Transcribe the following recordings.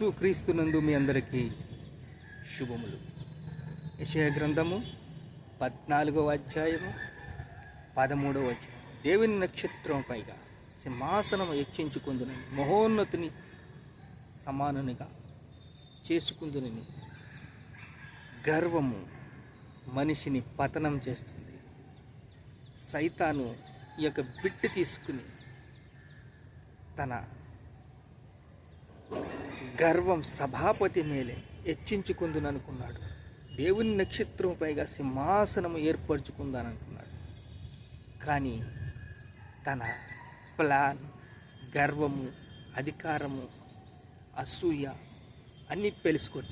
యేసు క్రీస్తునందు మీ అందరికీ శుభములు. యశయ గ్రంథము పద్నాలుగవ అధ్యాయము పదమూడవ అధ్యాయం దేవుని నక్షత్రం పైగా సింహాసనం హెచ్చించుకుందునని మహోన్నతిని సమానునిగా చేసుకుందునని గర్వము మనిషిని పతనం చేస్తుంది. సైతాను ఈ యొక్క బిట్టు తీసుకుని తన గర్వం సభాపతి మేలే హెచ్చించుకుందుననుకున్నాడు. దేవుని నక్షత్రం పైగా సింహాసనం ఏర్పరచుకుందాననుకున్నాడు. కానీ తన ప్లాన్ గర్వము అధికారము అసూయ అన్నీ పెలుసుకొని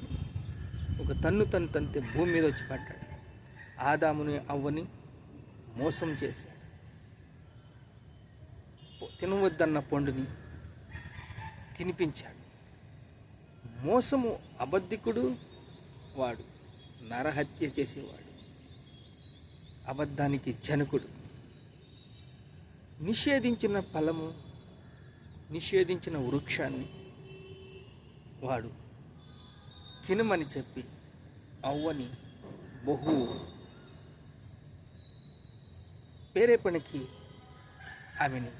ఒక తన్ను తను తంతే భూమి మీద వచ్చి పడ్డాడు. ఆదాముని అవ్వని మోసం చేశాడు. తినవద్దన్న పండుని తినిపించాడు. మోసము అబద్ధికుడు వాడు నరహత్య చేసేవాడు అబద్ధానికి జనకుడు నిషేధించిన ఫలము నిషేధించిన వృక్షాన్ని వాడు తినమని చెప్పి అవ్వని బహు పేరేపనికి ఆమెను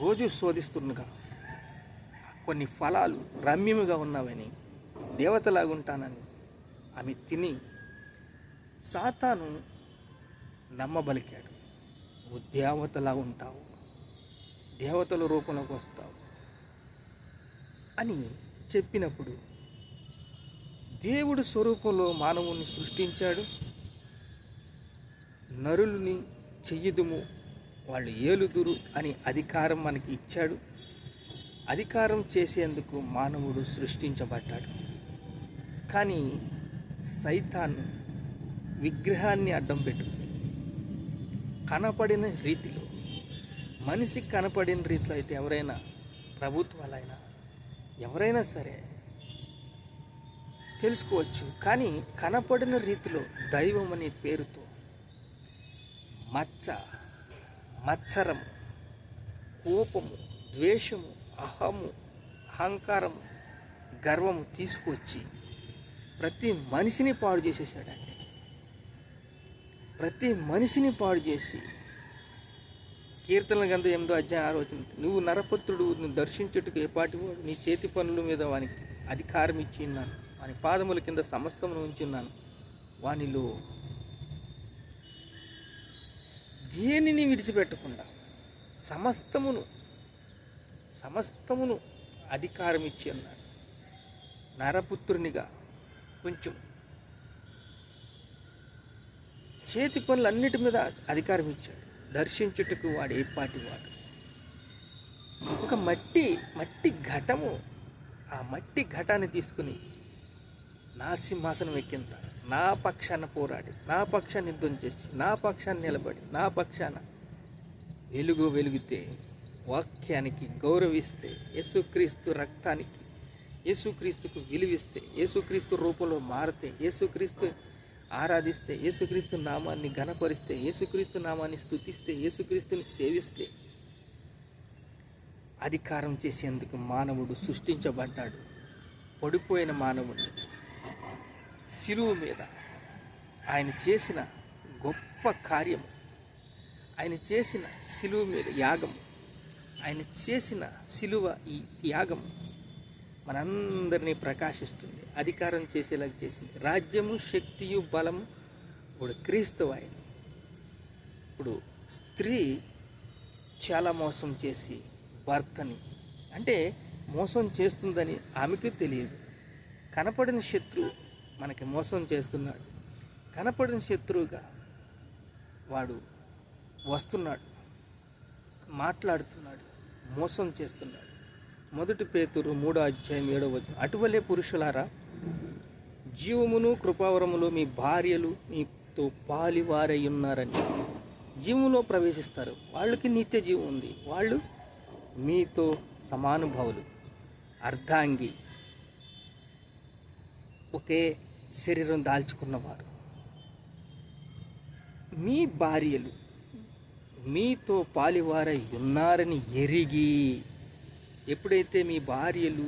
రోజు శోధిస్తుండగా కొన్ని ఫలాలు రమ్యముగా ఉన్నవని దేవతలాగుంటానని ఆమె తిని సాతాను నమ్మబలికాడు. నువ్వు దేవతలా ఉంటావు దేవతల రూపంలోకి వస్తావు అని చెప్పినప్పుడు దేవుడు స్వరూపంలో మానవుని సృష్టించాడు. నరులని చెయ్యదుము వాళ్ళు ఏలుదురు అని అధికారం మనకి ఇచ్చాడు. అధికారం చేసేందుకు మానవుడు సృష్టించబడ్డాడు. కానీ సైతాన్ విగ్రహాన్ని అడ్డం పెట్టుకుని కనపడిన రీతిలో మనిషికి కనపడిన రీతిలో అయితే ఎవరైనా ప్రభుత్వాలైనా ఎవరైనా సరే తెలుసుకోవచ్చు. కానీ కనపడిన రీతిలో దైవం అనే పేరుతో మచ్చ మత్సరము కోపము ద్వేషము అహము అహంకారం గర్వము తీసుకొచ్చి ప్రతి మనిషిని పాడు చేసేసాడండి ప్రతి మనిషిని పాడు చేసి కీర్తన గంధ ఎనిమిదో అధ్యాయం ఆరో వచ్చిన నువ్వు నరపుత్రుడు నువ్వు దర్శించుటకు ఏపాటి నీ చేతి పనుల మీద వానికి అధికారం ఇచ్చి ఉన్నాను. వాని పాదముల కింద సమస్తమును ఉంచున్నాను వానిలో దేనిని విడిచిపెట్టకుండా సమస్తమును సమస్తమును అధికారం ఇచ్చి అన్నాడు. నరపుత్రునిగా కొంచెం చేతి పనులన్నిటి మీద అధికారం ఇచ్చాడు దర్శించుటకు వాడు ఏపాటి పాటి వాడు. ఒక మట్టి మట్టి ఘటము ఆ మట్టి ఘటాన్ని తీసుకుని నా సింహాసనం ఎక్కింత. నా పక్షాన పోరాడి నా పక్షాన్ని యుద్ధం చేసి నా పక్షాన్ని నిలబడి నా పక్షాన వెలుగు వెలుగుతే వాక్యానికి గౌరవిస్తే యేసుక్రీస్తు రక్తానికి యేసుక్రీస్తుకు విలువిస్తే యేసుక్రీస్తు రూపంలో మారితే యేసుక్రీస్తు ఆరాధిస్తే యేసుక్రీస్తు నామాన్ని ఘనపరిస్తే యేసుక్రీస్తు నామాన్ని స్తుతిస్తే యేసుక్రీస్తుని సేవిస్తే అధికారం చేసేందుకు మానవుడు సృష్టించబడ్డాడు. పడిపోయిన మానవుడు శిలువు మీద ఆయన చేసిన గొప్ప కార్యము ఆయన చేసిన శిలువు మీద యాగము ఆయన చేసిన శిలువ ఈ త్యాగం మనందరినీ ప్రకాశిస్తుంది అధికారం చేసేలాగా చేసింది. రాజ్యము శక్తియు బలము ఇప్పుడు క్రీస్తు ఆయన. ఇప్పుడు స్త్రీ చాలా మోసం చేసి భర్తని అంటే మోసం చేస్తుందని ఆమెకు తెలియదు. కనపడిన శత్రువు మనకి మోసం చేస్తున్నాడు. కనపడిన శత్రువుగా వాడు వస్తున్నాడు మాట్లాడుతున్నాడు. మోసం చేస్తున్నాడు. మొదటి పేతురు మూడో అధ్యాయం ఏడో అటువలే పురుషులారా జీవమును కృపావరములో మీ భార్యలు మీతో పాలివారై ఉన్నారని. జీవంలో ప్రవేశిస్తారు. వాళ్ళకి నిత్య జీవం ఉంది. వాళ్ళు మీతో సమానుభావులు. అర్ధాంగి. ఒకే శరీరం దాల్చుకున్నవారు. మీ భార్యలు మీతో పాలివారై ఉన్నారని ఎరిగి ఎప్పుడైతే మీ భార్యలు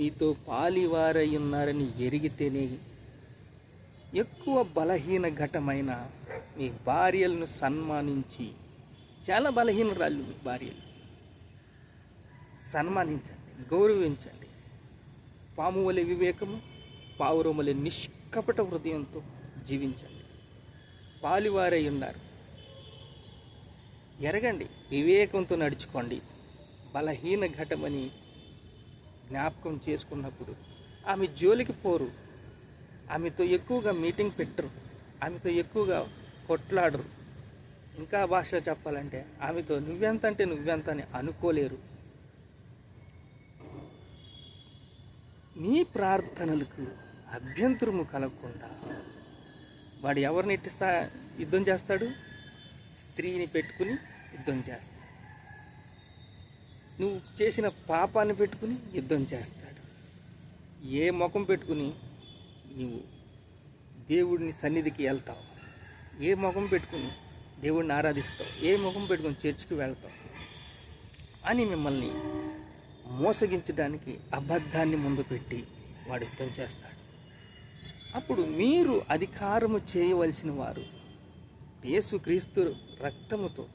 మీతో పాలివారై ఉన్నారని ఎరిగితేనే ఎక్కువ బలహీన ఘటమైన మీ భార్యలను సన్మానించి చాలా బలహీనరాళ్ళు మీ భార్యలు. సన్మానించండి గౌరవించండి. పాము వలె వివేకము పావురం వలె నిష్కపట హృదయంతో జీవించండి. పాలివారై ఉన్నారు. ఎరగండి. వివేకంతో నడుచుకోండి. బలహీన ఘటమని జ్ఞాపకం చేసుకున్నప్పుడు ఆమె జోలికి పోరు. ఆమెతో ఎక్కువగా మీటింగ్ పెట్టరు. ఆమెతో ఎక్కువగా కొట్లాడరు. ఇంకా భాష చెప్పాలంటే ఆమెతో నువ్వెంత అంటే నువ్వెంత అని అనుకోలేరు. మీ ప్రార్థనలకు అభ్యంతరము కలగకుండా వాడు ఎవరిని ఎట్టి సా యుద్ధం చేస్తాడు? స్త్రీని పెట్టుకుని యుద్ధం చేస్తాడు. నువ్వు చేసిన పాపాన్ని పెట్టుకుని యుద్ధం చేస్తాడు. ఏ ముఖం పెట్టుకుని నువ్వు దేవుడిని సన్నిధికి వెళ్తావు? ఏ ముఖం పెట్టుకుని దేవుడిని ఆరాధిస్తావు? ఏ ముఖం పెట్టుకుని చర్చికి వెళ్తావు? అని మిమ్మల్ని మోసగించడానికి అబద్ధాన్ని ముందు పెట్టి వాడు యుద్ధం చేస్తాడు. అప్పుడు మీరు అధికారము చేయవలసిన వారు యేసుక్రీస్తు రక్తముతో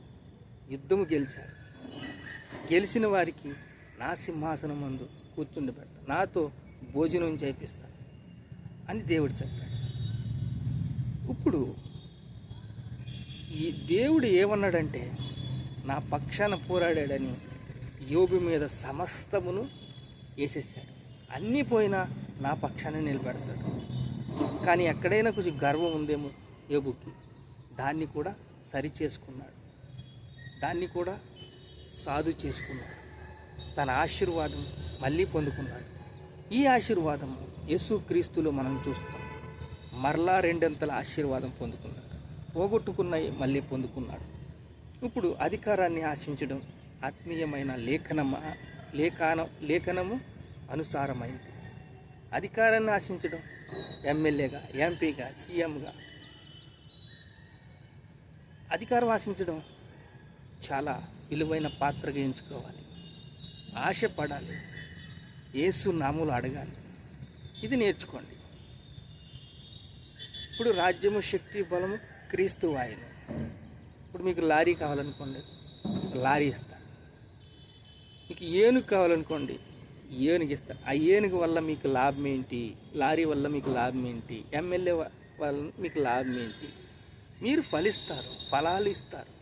యుద్ధము గెలిచారు. గెలిచిన వారికి నా సింహాసనం ముందు కూర్చుండబెడతా నాతో భోజనం చేపిస్తా అని దేవుడు చెప్పాడు. ఇప్పుడు ఈ దేవుడు ఏమన్నాడంటే నా పక్షాన పోరాడాడని యోబు మీద సమస్తమును వేసేసాడు అన్నీ పోయినా నా పక్షాన్ని నిలబెడతాడు. కానీ ఎక్కడైనా కొంచెం గర్వం ఉందేమో యోబుకి. దాన్ని కూడా సరి చేసుకున్నాడు దాన్ని కూడా సాధు చేసుకున్నాడు. తన ఆశీర్వాదం మళ్ళీ పొందుకున్నాడు. ఈ ఆశీర్వాదం యేసుక్రీస్తులో మనం చూస్తాం. మరలా రెండంతల ఆశీర్వాదం పొందుకున్నాడు. పోగొట్టుకున్నవి మళ్ళీ పొందుకున్నాడు. ఇప్పుడు అధికారాన్ని ఆశించడం ఆత్మీయమైన లేఖనమ? లేఖన లేఖనము అనుసారమైంది. అధికారాన్ని ఆశించడం ఎమ్మెల్యేగా ఎంపీగా సీఎంగా. అధికారం ఆశించడం చాలా విలువైన పాత్రగా ఎంచుకోవాలి ఆశపడాలి. ఏసు నాములు అడగాలి. ఇది నేర్చుకోండి. ఇప్పుడు రాజ్యము శక్తి బలము క్రీస్తు ఆయన. ఇప్పుడు మీకు లారీ కావాలనుకోండి. లారీ ఇస్తా. మీకు ఏనుగు కావాలనుకోండి. ఏనుగు ఇస్తా. ఆ ఏనుగు వల్ల మీకు లాభం ఏంటి? లారీ వల్ల మీకు లాభం ఏంటి? ఎమ్మెల్యే వల్ల మీకు లాభం ఏంటి? మీరు ఫలిస్తారు. ఫలాలు ఇస్తారు.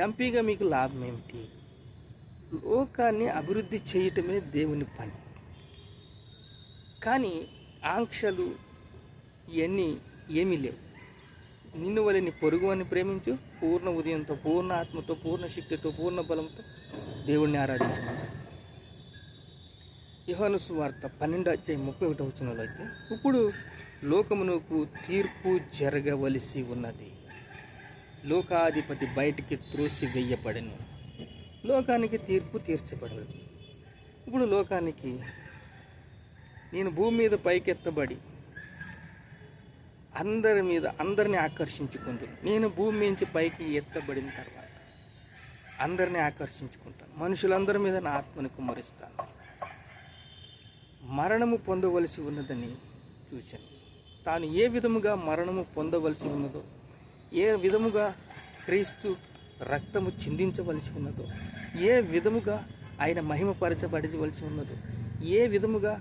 ఎంపీగా మీకు లాభం ఏమిటి? లోకాన్ని అభివృద్ధి చేయటమే దేవుని పని. కానీ ఆంక్షలు ఇవన్నీ ఏమీ లేవు. నిన్ను వలని నీ పొరుగు అని ప్రేమించు పూర్ణ ఉదయంతో పూర్ణ ఆత్మతో పూర్ణ శక్తితో పూర్ణ బలంతో దేవుణ్ణి ఆరాధించమన్నారు యోహాను సువార్త పన్నెండు అధ్యాయ ముప్పై వచ్చిన వచనంలో అయితే ఇప్పుడు లోకమునకు తీర్పు జరగవలసి ఉన్నది. లోకాధిపతి బయటికి త్రోసి వెయ్యబడను లోకానికి తీర్పు తీర్చబడదు. ఇప్పుడు లోకానికి నేను భూమి మీద పైకెత్తబడి అందరి మీద అందరిని ఆకర్షించుకుంది. నేను భూమి నుంచి పైకి ఎత్తబడిన తర్వాత అందరిని ఆకర్షించుకుంటాను. మనుషులందరి మీద నా ఆత్మని కుమ్మరిస్తాను. మరణము పొందవలసి ఉన్నదని చూశాను. తాను ఏ విధముగా మరణము పొందవలసి ఉన్నదో ఏ విధముగా క్రీస్తు రక్తము చిందించవలసి ఉన్నదో ఏ విధముగా ఆయన మహిమపరచబడవలసి ఉన్నదో ఏ విధముగా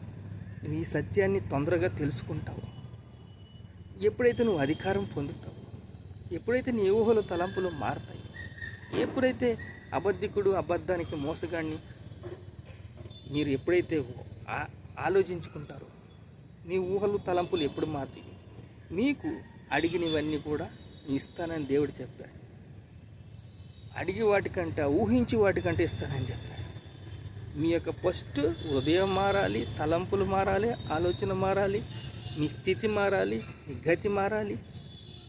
ఈ సత్యాన్ని తొందరగా తెలుసుకుంటావో ఎప్పుడైతే నువ్వు అధికారం పొందుతావో ఎప్పుడైతే నీ ఊహలు తలంపులు మారతాయి ఎప్పుడైతే అబద్ధికుడు అబద్ధానికి మోసగాడిని మీరు ఎప్పుడైతే ఆ- ఆలోచించుకుంటారో నీ ఊహలు తలంపులు ఎప్పుడు మారుతాయి? మీకు అడిగినవన్నీ కూడా ఇస్తానని దేవుడు చెప్పాడు. అడిగి వాటికంటే ఊహించి వాటికంటే ఇస్తానని చెప్పాడు. మీ యొక్క ఫస్ట్ హృదయం మారాలి తలంపులు మారాలి ఆలోచన మారాలి మీ స్థితి మారాలి మీ గతి మారాలి.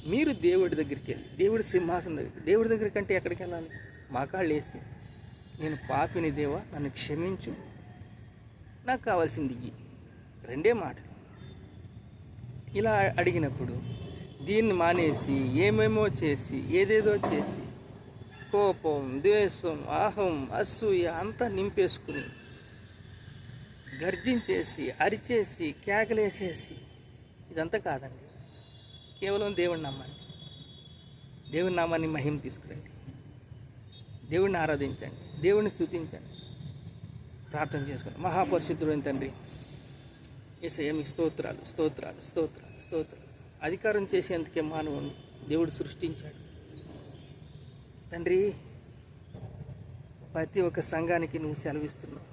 మీరు దేవుడి దగ్గరికి వెళ్ళి దేవుడి సింహాసనం దగ్గర దేవుడి దగ్గర కంటే ఎక్కడికి వెళ్ళాలి? మాకాళ్ళు వేసి నేను పాపిని దేవా నన్ను క్షమించు. నాకు కావాల్సింది రెండే మాటలు. ఇలా అడిగినప్పుడు దీన్ని మానేసి ఏమేమో చేసి ఏదేదో చేసి కోపం ద్వేషం ఆహం అసూయ అంతా నింపేసుకుని గర్జించేసి అరిచేసి కేకలేసేసి ఇదంతా కాదండి. కేవలం దేవుని నమ్మండి దేవుని నామాన్ని మహిమ తీసుకురండి. దేవుడిని ఆరాధించండి. దేవుడిని స్తుతించండి. ప్రార్థన చేసుకోండి మహాపరిశుద్ధుడు తండ్రి ఏసయ్య మీకు స్తోత్రాలు స్తోత్రాలు స్తోత్రాలు స్తోత్రాలు. అధికారం చేసేందుకే మానవుని దేవుడు సృష్టించాడు. తండ్రి ప్రతి ఒక్క సంఘానికి నువ్వు సెలవిస్తున్నావు.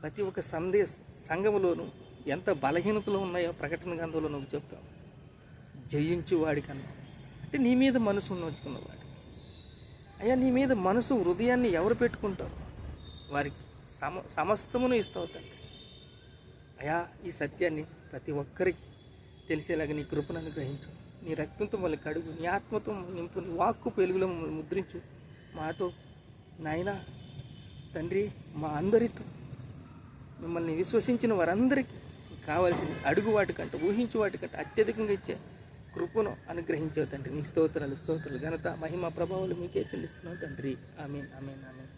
ప్రతి ఒక్క సందేశ సంఘములోను ఎంత బలహీనతలు ఉన్నాయో ప్రకటన గ్రంథంలో నువ్వు చెప్తావు. జయించు వాడికన్నా అంటే నీ మీద మనసు నోచుకున్నవాడు. అయ్యా నీ మీద మనసు హృదయాన్ని ఎవరు పెట్టుకుంటారు? వారికి సమ సమస్తమును ఇస్తావు తండ్రి. అయా ఈ సత్యాన్ని ప్రతి ఒక్కరికి తెలిసేలాగా నీ కృపను అనుగ్రహించు నీ రక్తంతో మళ్ళీ కడుగు. నీ ఆత్మతో నింపు. నీ వాక్కు పెలుగులో మమ్మల్ని ముద్రించు. మాతో నాయనా తండ్రి మా అందరితో మిమ్మల్ని విశ్వసించిన వారందరికీ కావాల్సిన అడుగు వాటికంటే ఊహించు వాటికంటే అత్యధికంగా ఇచ్చే కృపను అనుగ్రహించావు తండ్రి. నీ స్తోత్రాలు స్తోత్రాలు. ఘనత మహిమ ప్రభావాలు మీకే చెల్లిస్తున్నావు తండ్రి. Amen amen amen.